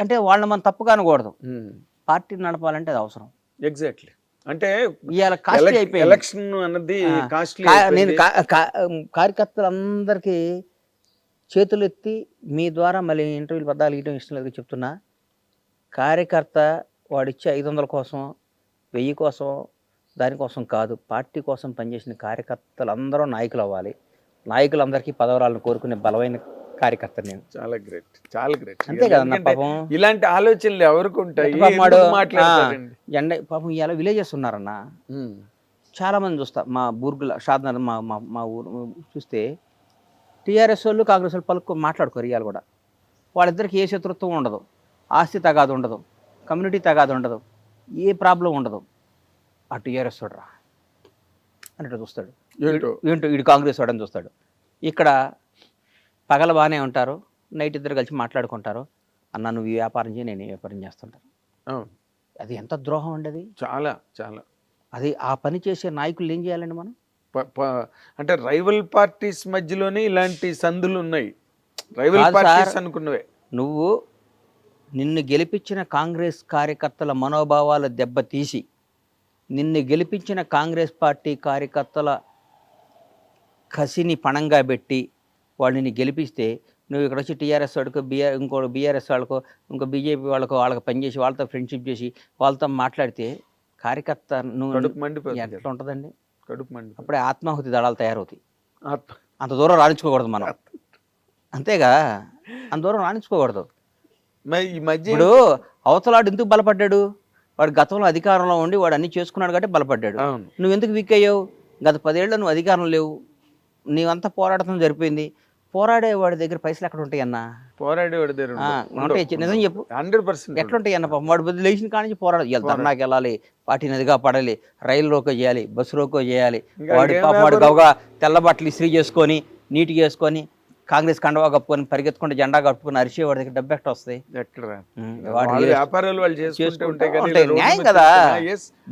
అంటే వాళ్ళని మనం తప్పుగా అనకూడదు. పార్టీ నడపాలంటే అది అవసరం. ఎగ్జాక్ట్లీ. అంటే ఇవాళ కాస్ట్లీ అయిపోయింది. ఎలక్షన్ అన్నది కాస్ట్లీ నేను కార్యకర్తలందరికీ చేతులు ఎత్తి మీ ద్వారా మళ్ళీ ఇంటర్వ్యూలు పద్దాలు ఇయటం ఇష్టం లేదు చెప్తున్నా. కార్యకర్త వాడిచ్చే ఐదు వందల కోసం వెయ్యి కోసం దానికోసం కాదు పార్టీ కోసం పనిచేసిన కార్యకర్తలు అందరూ నాయకులు అవ్వాలి నాయకులందరికీ పదవరాలను కోరుకునే బలమైన కార్యకర్త నేను. చాలా గ్రేట్ చాలా గ్రేట్. అంతే కదన్న పాపం. ఇలాంటి ఆలోచనలు ఎవరికి ఉంటాయి? ఎట్ట పాపం వాడు, ఇవాళ విలేజెస్ ఉన్నారన్న. చాలా మంది చూస్తా మా బూర్గుల షాద్నగర్ మా మా మా ఊరు చూస్తే టీఆర్ఎస్ వాళ్ళు కాంగ్రెస్ వాళ్ళు పలుకు మాట్లాడుకోరు ఇవాళ కూడా. వాళ్ళిద్దరికి ఏ శత్రుత్వం ఉండదు. ఆస్తి తగాదు ఉండదు. కమ్యూనిటీ తగాదు ఉండదు. ఏ ప్రాబ్లం ఉండదు. ఆ టీఆర్ఎస్ చూడరా అన్నట్టు చూస్తాడు. ఏంటో? ఏంటో? వీడు కాంగ్రెస్ వాడని చూస్తాడు. ఇక్కడ పగల బాగానే ఉంటారు. నైట్ ఇద్దరు కలిసి మాట్లాడుకుంటారు. అన్న నువ్వు ఈ వ్యాపారం చేయి నేను ఈ వ్యాపారం చేస్తుంటాను. అది ఎంత ద్రోహం అండి అది? చాలా చాలా. అది ఆ పని చేసే నాయకులు ఏం చేయాలండి మనం? అంటే రైవల్ పార్టీస్ మధ్యలోనే ఇలాంటి సందులు ఉన్నాయి. Rival parties. అనుకున్నవే. నువ్వు నిన్ను గెలిపించిన కాంగ్రెస్ కార్యకర్తల మనోభావాలు దెబ్బతీసి నిన్ను గెలిపించిన కాంగ్రెస్ పార్టీ కార్యకర్తల కసిని పణంగా పెట్టి వాళ్ళని గెలిపిస్తే నువ్వు ఇక్కడ వచ్చి టీఆర్ఎస్ వాడికో బీఆర్ ఇంకో బీఆర్ఎస్ వాళ్ళకో ఇంకో బీజేపీ వాళ్ళకో వాళ్ళకి పనిచేసి వాళ్ళతో ఫ్రెండ్షిప్ చేసి వాళ్ళతో మాట్లాడితే కార్యకర్త నువ్వు ఎట్లా ఉంటుందండి? కడుపు మండిపోతుంది. అప్పుడే ఆత్మాహుతి దళాలు తయారవుతాయి. అంత దూరం రాణించుకోకూడదు మనం. అంతేగా? అంత దూరం రాణించుకోకూడదు. ఈ మధ్య ఇప్పుడు అవతలాడు ఎందుకు బలపడ్డాడు? వాడు గతంలో అధికారంలో ఉండి వాడు అన్ని చేసుకున్నాడు కాబట్టి బలపడ్డాడు. నువ్వు ఎందుకు వీక్ అయ్యావు? గత పదేళ్ళు నువ్వు అధికారం లేవు. నీవంతా పోరాటం జరిపోయింది పోరాడే వాడి దగ్గర పైసలు ఎక్కడ ఉంటాయి అన్న? పోరాడేవాడి దగ్గర నిజం చెప్పు. హండ్రెడ్ పర్సెంట్ ఎట్లుంటాయి అన్న పాపం? వాడు బదులు లేచిన కాడి నుంచి పోరాడు. ఇవాళ ధర్నాకి వెళ్ళాలి పార్టీ నదిగా పడాలి రైలు రోకో చేయాలి బస్సు రోకో చేయాలి. వాడి పాపం వాడు? గవగా తెల్ల బట్టలు ఇస్త్రీ చేసుకొని నీట్గా వేసుకొని కాంగ్రెస్ కండవా కప్పుకొని పరిగెత్తుకుంటే జెండా కప్పుకొని అరిసే వాడి దగ్గర డబ్బు ఎక్కడ వస్తాయి? వ్యాపారాలు వాళ్ళు చేసుకుంటూ. న్యాయం కదా.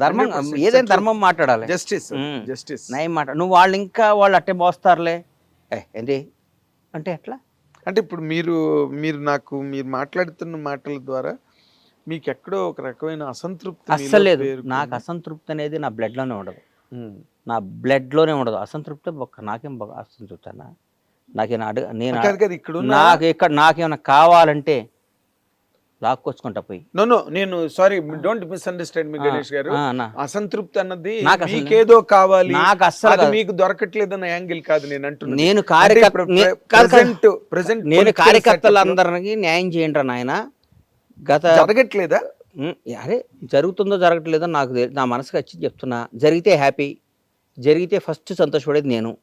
ధర్మం 100% ఏదైనా ధర్మం మాట్లాడాలి. జస్టిస్. జస్టిస్ న్యాయం మాట నువ్వు వాళ్ళు ఇంకా వాళ్ళు అట్టే మోస్తారులే. ఏంటి? అంటే ఎట్లా అంటే ఇప్పుడు మీరు మీరు నాకు మీరు మాట్లాడుతున్న మాటల ద్వారా మీకు ఎక్కడో ఒక రకమైన అసంతృప్తి మీలో అస్సలు లేదు పేరుకుంది. నాకు అసంతృప్తి అనేది నా బ్లడ్లోనే ఉండదు. నా బ్లడ్లోనే ఉండదు అసంతృప్తి ఒక్క నాకేం అసంతృప్తి అన్న నాకేనా అడుగు నేను ఇక్కడ నాకు ఇక్కడ నాకేమైనా కావాలంటే లాక్కొచ్చుకుంటా పోయి. నో నో నేను sorry don't misunderstand me Ganesh గారు. అసంతృప్తి అన్నది నాకు అసలు- మీకేదో కావాలి. నాకు కాదు. మీకు దొరకట్లేదన్న యాంగిల్ కాదు నేను అంటున్నాను నేను కార్యకర్త ఇప్పుడు నే- ప్ర- కాదు కాదు. present- present నేను కార్యకర్తలందరికీ న్యాయం చేయండి నాయన. గత జరగట్లేదా? అరే జరుగుతుందో జరగట్లేదో నాకు నా మనసుకు వచ్చి చెప్తున్నా. జరిగితే హ్యాపీ జరిగితే ఫస్ట్ సంతోషపడేది నేను.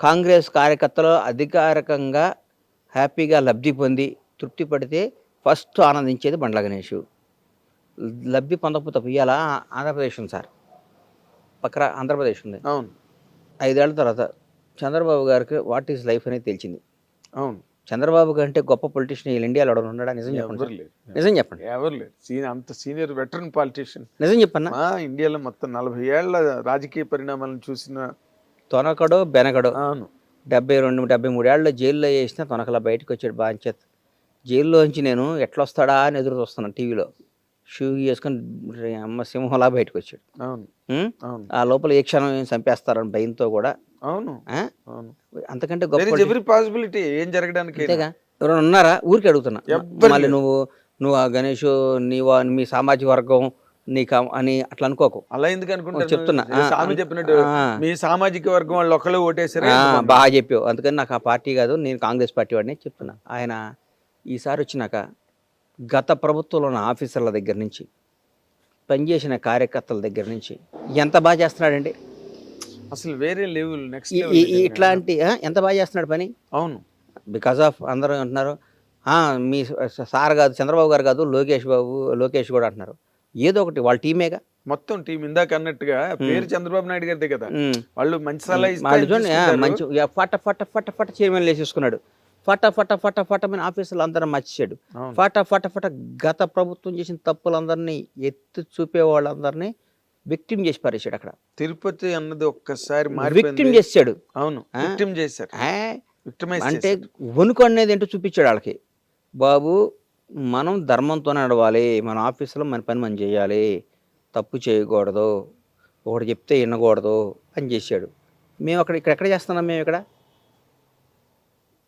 కాంగ్రెస్ కార్యకర్తలు అధికారికంగా హ్యాపీగా లబ్ధి పొంది తృప్తి పడితే ఫస్ట్ ఆనందించేది బండ్ల గణేష్. లబ్ధి పొందకపోతే ఇవాళ ఆంధ్రప్రదేశ్ ఉంది సార్. పక్కన ఆంధ్రప్రదేశ్ ఉంది. అవును. ఐదేళ్ళ తర్వాత చంద్రబాబు గారికి వాట్ ఈస్ లైఫ్ అనేది తెలిసింది. అవును. చంద్రబాబు కంటే గొప్ప పొలిటీషియన్ ఈ ఇండియాలో ఎవడు ఉన్నాడా? నిజం చెప్పండి ఎవరు నిజం చెప్పండి. ఎవరు లేరు. సీనియర్ అంత సీనియర్ వెటరన్ పాలిటీషియన్. నిజం చెప్పన్నా? మా ఇండియాలో మొత్తం నలభై ఏళ్ళ రాజకీయ పరిణామాలను చూసిన తొనకడో బెనకడో అవును. డెబ్బై రెండు డెబ్బై మూడేళ్ళలో జైల్లో వేసిన తొనకలా బయటకు వచ్చాడు బాంచేత్. జైల్లోంచి నేను ఎట్లా వస్తాడా అని ఎదురు చూస్తున్నాను టీవీలో. షూ వేసుకొని అమ్మ సింహంలా బయటకు వచ్చాడు అవును. ఆ లోపల ఏ క్షణం ఏం చంపేస్తారని భయంతో కూడా. అవును. అంతకంటే గొప్ప ఎవ్రీ పాసిబిలిటీ ఏం జరగడానికి ఎవరైనా ఉన్నారా? ఊరికి అడుగుతున్నా. మళ్ళీ. నువ్వు నువ్వు ఆ గణేష్ నీ వా- మీ సామాజిక వర్గం నీకు అని అట్లా అనుకోకు. అలా ఎందుకు అనుకుంటారు? చెప్తున్నా. స్వామి చెప్పినట్టు. మీ సామాజిక వర్గం వాళ్ళు ఒకళ్ళు ఓటేసారు బాగా చెప్పావు. అందుకని నాకు ఆ పార్టీ కాదు నేను కాంగ్రెస్ పార్టీ వాడిని చెప్తున్నా. ఆయన ఈసారి వచ్చినాక గత ప్రభుత్వంలో ఉన్న ఆఫీసర్ల దగ్గర నుంచి పనిచేసిన కార్యకర్తల దగ్గర నుంచి ఎంత బాగా చేస్తున్నాడండి? అసలు వేరే లెవెల్ నెక్స్ట్ ఇట్లాంటి ఎంత బాగా చేస్తున్నాడు పని? అవును. బికాస్ ఆఫ్ అందరూ అంటున్నారు "ఆ, మీ సార్ కాదు చంద్రబాబు గారు కాదు లోకేష్ బాబు లోకేష్ కూడా అంటున్నారు. ఏదో ఒకటి వాళ్ళ టీమేగా? మొత్తం టీం ఇందాక అన్నట్టుగా పేరు చంద్రబాబు నాయుడు గారిదే కదా. వాళ్ళు మంచి సలహా. మంచి ఫట ఫట ఫట ఫట చైర్మన్ వేసేసుకున్నాడు ఫట ఫట ఫట ఫట మన ఆఫీసులు అందరం మర్చిచాడు అవును. ఫట ఫట ఫట గత ప్రభుత్వం చేసిన తప్పులందరినీ ఎత్తి చూపే వాళ్ళందరినీ విక్టిమ్ చేసి పారేశాడు అక్కడ. తిరుపతి అన్నది ఒక్కసారి విక్టిమ్ చేసాడు అవును? విక్టిమ్ విక్టిమైజ్ అంటే వణుకు అనేది ఏంటో చూపించాడు వాళ్ళకి. బాబు మనం ధర్మంతో నడవాలి మన ఆఫీసులో మన పని మనం చేయాలి. తప్పు చేయకూడదు. ఒకటి చెప్తే వినకూడదు అని చేశాడు. మేము అక్కడ ఇక్కడ ఎక్కడ చేస్తున్నాం మేము ఇక్కడ?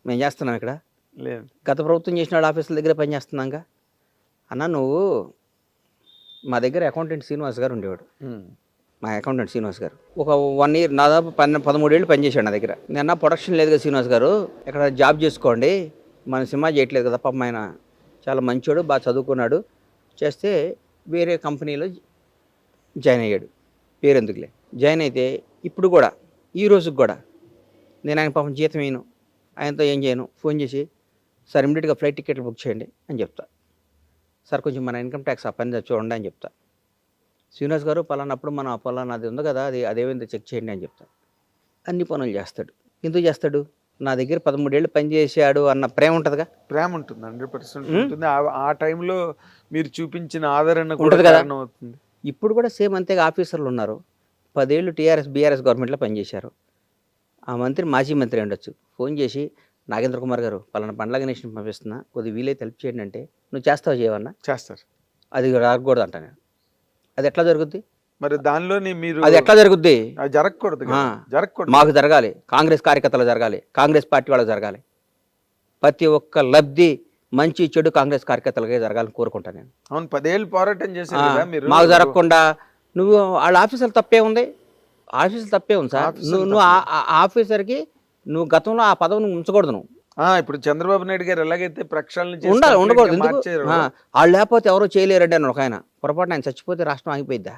మేము చేస్తున్నాం ఇక్కడ. లేదు. గత ప్రభుత్వం చేసిన వాళ్ళ ఆఫీసుల దగ్గర పని చేస్తున్నాంగా. అన్న నువ్వు మా దగ్గర అకౌంటెంట్ శ్రీనివాస్ గారు ఉండేవాడు. మా అకౌంటెంట్ శ్రీనివాస్ గారు. ఒక వన్ ఇయర్ దాదాపు పన్నె పదమూడేళ్ళు పనిచేశాడు నా దగ్గర. నిన్న ప్రొడక్షన్ లేదు కదా శ్రీనివాస్ గారు. ఇక్కడ జాబ్ చేసుకోండి. మన సినిమా చేయట్లేదు కదా పాపం ఆయన. చాలా మంచోడు బాగా చదువుకున్నాడు. చేస్తే వేరే కంపెనీలో జాయిన్ అయ్యాడు. పేరెందుకులే జాయిన్ అయితే ఇప్పుడు కూడా ఈ రోజుకి కూడా. నేను ఆయన పాపం జీతం వేయను. ఆయనతో ఏం చేయను. ఫోన్ చేసి సార్ ఇమీడియట్గా ఫ్లైట్ టికెట్లు బుక్ చేయండి అని చెప్తా. సార్ కొంచెం మన ఇన్కమ్ ట్యాక్స్ ఆ పని చూడండి అని చెప్తా. శ్రీనివాస్ గారు పలానప్పుడు మన పలానా అది ఉంది కదా అది అదేమైందో చెక్ చేయండి అని చెప్తాడు అన్ని పనులు చేస్తాడు. ఎందుకు చేస్తాడు? నా దగ్గర పదమూడేళ్ళు పని చేశాడు అన్న ప్రేమ ఉంటుందిగా? ప్రేమ ఉంటుంది హండ్రెడ్ పర్సెంట్. ఉంటుంది. ఆ- టైంలో మీరు చూపించిన ఆదరణ కూడా ఉంటది కదా. కారణం అవుతుంది. ఇప్పుడు కూడా సేమ్ అంతేగా ఆఫీసర్లు ఉన్నారు. పదేళ్ళు టీఆర్ఎస్ బీఆర్ఎస్ గవర్నమెంట్లో పనిచేశారు ఆ మంత్రి మాజీ మంత్రి ఉండొచ్చు. ఫోన్ చేసి నాగేంద్ర కుమార్ గారు పలానా పండ్ల గణేష్ని పంపిస్తున్నా. కొద్దిగా వీలైతే హెల్ప్ చేయండి అంటే నువ్వు చేస్తావు చేయవన్నా? చేస్తారు. అది రాకూడదు అంట నేను. అది ఎట్లా జరుగుద్ది? మరి దానిలోని మీరు అది ఎట్లా జరుగుద్ది? అది జరగకూడదు. జరగకూడదు. మాకు జరగాలి. కాంగ్రెస్ కార్యకర్తలు జరగాలి. కాంగ్రెస్ పార్టీ వాళ్ళకి జరగాలి. ప్రతి ఒక్క లబ్ధి మంచి చెడు కాంగ్రెస్ కార్యకర్తలకే జరగాలని కోరుకుంటాను నేను. అవును పదేళ్ళు పోరాటం మీరు. మాకు జరగకుండా నువ్వు వాళ్ళ ఆఫీసర్లు తప్పే ఉంది. ఆఫీసర్ తప్పే ఉంది సార్. నువ్వు నువ్వు ఆఫీసర్కి నువ్వు గతంలో ఆ పదవిని ఉంచకూడదు నువ్వు. ఇప్పుడు చంద్రబాబు నాయుడు గారు ఎలాగైతే ప్రక్షాళన ఉండాలి ఉండకూడదు. వాళ్ళు లేకపోతే ఎవరో చేయలేరండి అని ఒక ఆయన. పొరపాటున ఆయన చచ్చిపోతే రాష్ట్రం ఆగిపోయిద్దా?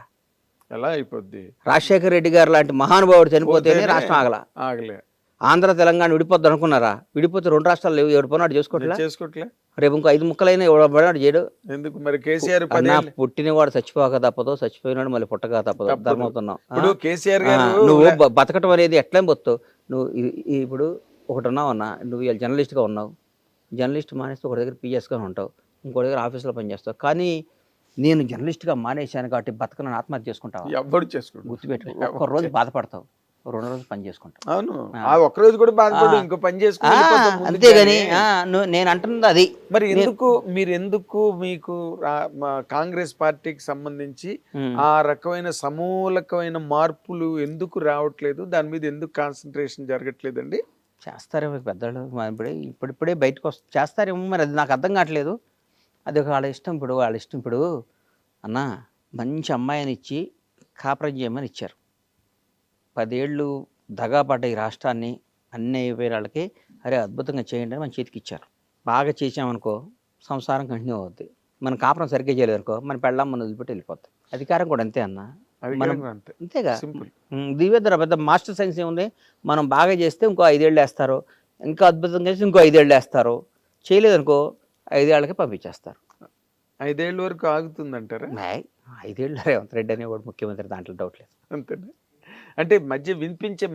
ఎలా అయిపోద్ది? రాజశేఖర రెడ్డి గారు లాంటి మహానుభావుడు చనిపోతేనే పోతేనే రాష్ట్రం ఆగల. ఆగలే. ఆంధ్ర తెలంగాణ విడిపోద్ది అనుకున్నారా? విడిపోతే రెండు రాష్ట్రాలు లేవు. ఎవడు పని చేసుకోవట్లే చేసుకోవట్లే రేపు ఇంకో ఐదు ముక్కలైనా ఎవడు పడినాడు చేయడు ఎందుకు మరి కేసీఆర్ పదేళ్ళు? పుట్టినవాడు చచ్చిపోక తప్పదు చచ్చిపోయినాడు మళ్ళీ పుట్టక తప్పదు. ధర్మవుతున్నావు ఇప్పుడు కేసీఆర్ నువ్వు బతకటం అనేది ఎట్లా బతుతావు నువ్వు ఇప్పుడు ఒకటి ఉన్నావు అన్న నువ్వు ఇలా జర్నలిస్ట్గా ఉన్నావు. జర్నలిస్ట్ మానేస్తే ఒక దగ్గర పిఎస్గా ఉంటావు ఇంకో దగ్గర ఆఫీస్లో పనిచేస్తావు కానీ నేను జర్నలిస్ట్గా మానేశాను కాబట్టి బతకను ఆత్మహత్య చేసుకుంటావు? ఎవ్వడు చేసుకోండి గుర్తుపెట్టుకో ఒక్క రోజు బాధపడతావు. రెండు రోజులు పని చేసుకుంటావు అవును. ఆ. ఒక్క రోజు కూడా బాధపడు. ఇంకో పని ముందుకు అంతేగాని నేను అంటున్నది అది. మరి ఎందుకు మీరు ఎందుకు మీకు కాంగ్రెస్ పార్టీకి సంబంధించి. ఆ రకమైన సమూలకమైన మార్పులు ఎందుకు రావట్లేదు? దాని మీద ఎందుకు కాన్సన్ట్రేషన్ జరగట్లేదండి? చేస్తారేమో పెద్దలు ఇప్పుడే ఇప్పుడిప్పుడే బయటకు వస్త చేస్తారేమో మరి అది నాకు అర్థం కావట్లేదు. అది ఒక వాళ్ళ ఇష్టం ఇప్పుడు వాళ్ళ ఇష్టం ఇప్పుడు అన్న మంచి అమ్మాయిని ఇచ్చి కాపురం చేయమని ఇచ్చారు. పదేళ్ళు దగాపడ్డ ఈ రాష్ట్రాన్ని అన్ని అయిపోయిన వాళ్ళకి అరే అద్భుతంగా చేయండి అని మన చేతికి ఇచ్చారు. బాగా చేసామనుకో సంసారం కంటిన్యూ అవుద్ది. మన కాపురం సరిగ్గా చేయలేదు అనుకో మన పెళ్ళం మన వదిలిపెట్టి వెళ్ళిపోతాయి అధికారం కూడా అంతే అన్న. మనం- కూడా అంతేగా. దివ్యధర పెద్ద మాస్టర్ సైన్స్ ఏముంది? మనం బాగా చేస్తే ఇంకో ఐదేళ్ళు వేస్తారు. ఇంకా అద్భుతంగా చేస్తే ఇంకో ఐదేళ్ళు వేస్తారు. చేయలేదనుకో ఐదేళ్ళకి పంపించేస్తారు. ఐదేళ్ళ వరకు ఆగుతుందంటారా? మ్యాయ్, ఐదేళ్ళు రేవంత్ రెడ్డి అనేవాడు ముఖ్యమంత్రి దాంట్లో డౌట్ లేదు. అంతేనా? అంటే మధ్య వినిపించే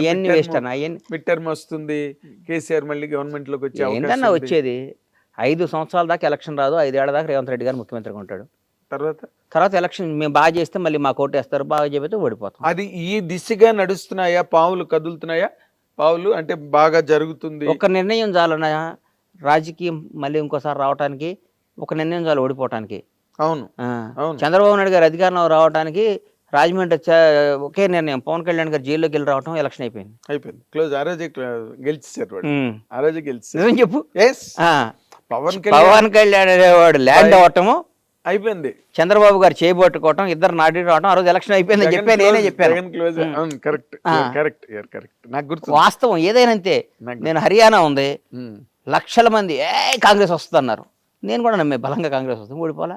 ఇవన్నీ వేస్ట్ అన్న మిడ్ టర్మ్ వస్తుంది కేసీఆర్ మళ్ళీ గవర్నమెంట్లోకి వచ్చే ఏంటన్నా. వచ్చేది? ఐదు సంవత్సరాల దాకా ఎలక్షన్ రాదు ఐదేళ్ళ దాకా రేవంత్ రెడ్డి గారు ముఖ్యమంత్రిగా ఉంటాడు. తర్వాత? తర్వాత ఎలక్షన్ మేము బాగా చేస్తే మళ్ళీ మా కోర్టు వేస్తారు బాగా చెబితే ఓడిపోతాం. అది ఈ దిశగా నడుస్తున్నాయా? పావులు కదులుతున్నాయా? పావులు అంటే బాగా జరుగుతుంది. ఒక నిర్ణయం చాలన్న రాజకీయం మళ్ళీ ఇంకోసారి రావడానికి ఒక నిర్ణయం చాలు ఓడిపోవటానికి. అవును. చంద్రబాబు నాయుడు గారు అధికారంలో రావడానికి రాజమండ్రి ఒకే నిర్ణయం. పవన్ కళ్యాణ్ గారు జైల్లోకి వెళ్ళి రావటం ఎలక్షన్ అయిపోయింది. అయిపోయింది. క్లోజ్ ఆ రోజే ఉమ్. ఆ రోజే గెలిచారు నిజం చెప్పు. ఎస్. పవన్ కళ్యాణ్ పవన్ కళ్యాణ్ అనేవాడు ల్యాండ్. అవటము అయిపోయింది. చంద్రబాబు గారు చేయబట్టుకోవటం ఇద్దరు నాటి రావటం ఆ రోజు ఎలక్షన్ అయిపోయిందని జగన్ చెప్పి నేనే చెప్పాను. కరెక్ట్. కరెక్ట్ కరెక్ట్ నాకు గుర్తు వాస్తవం ఏదైనా అంతే. నేను హర్యానా ఉంది. లక్షల మంది ఏ కాంగ్రెస్ వస్తుంది అన్నారు నేను కూడా నమ్మే బలంగా కాంగ్రెస్ వస్తుంది. ఓడిపోలా